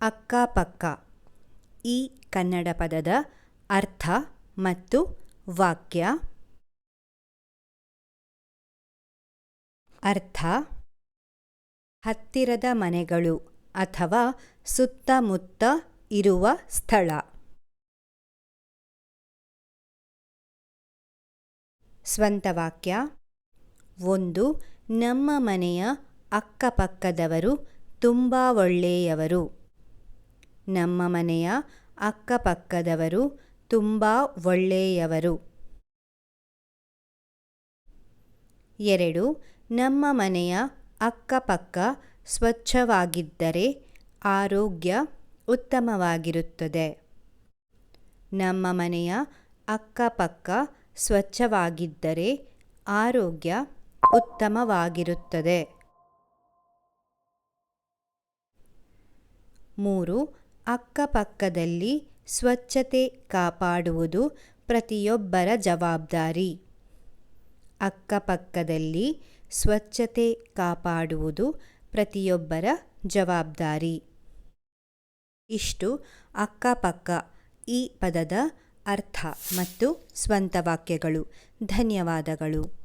ಅಕ್ಕಪಕ್ಕ. ಈ ಕನ್ನಡ ಪದದ ಅರ್ಥ ಮತ್ತು ವಾಕ್ಯ. ಅರ್ಥ. ಹತ್ತಿರದ ಮನೆಗಳು ಅಥವಾ ಸುತ್ತಮುತ್ತ ಇರುವ ಸ್ಥಳ. ಸ್ವಂತ ವಾಕ್ಯ. ಒಂದು, ನಮ್ಮ ಮನೆಯ ಅಕ್ಕಪಕ್ಕದವರು ತುಂಬ ಒಳ್ಳೆಯವರು. ನಮ್ಮ ಮನೆಯ ಅಕ್ಕಪಕ್ಕದವರು ತುಂಬ ಒಳ್ಳೆಯವರು. ಎರಡು, ನಮ್ಮ ಮನೆಯ ಅಕ್ಕಪಕ್ಕ ಸ್ವಚ್ಛವಾಗಿದ್ದರೆ ಆರೋಗ್ಯ ಉತ್ತಮವಾಗಿರುತ್ತದೆ. ನಮ್ಮ ಮನೆಯ ಅಕ್ಕಪಕ್ಕ ಸ್ವಚ್ಛವಾಗಿದ್ದರೆ ಆರೋಗ್ಯ ಉತ್ತಮವಾಗಿರುತ್ತದೆ. ಮೂರು ಅಕ್ಕಪಕ್ಕದಲ್ಲಿ ಸ್ವಚ್ಛತೆ ಕಾಪಾಡುವುದು ಪ್ರತಿಯೊಬ್ಬರ ಜವಾಬ್ದಾರಿ. ಅಕ್ಕಪಕ್ಕದಲ್ಲಿ ಸ್ವಚ್ಛತೆ ಕಾಪಾಡುವುದು ಪ್ರತಿಯೊಬ್ಬರ ಜವಾಬ್ದಾರಿ. ಇಷ್ಟು ಅಕ್ಕಪಕ್ಕ ಈ ಪದದ ಅರ್ಥ ಮತ್ತು ಸ್ವಂತ ವಾಕ್ಯಗಳು. ಧನ್ಯವಾದಗಳು.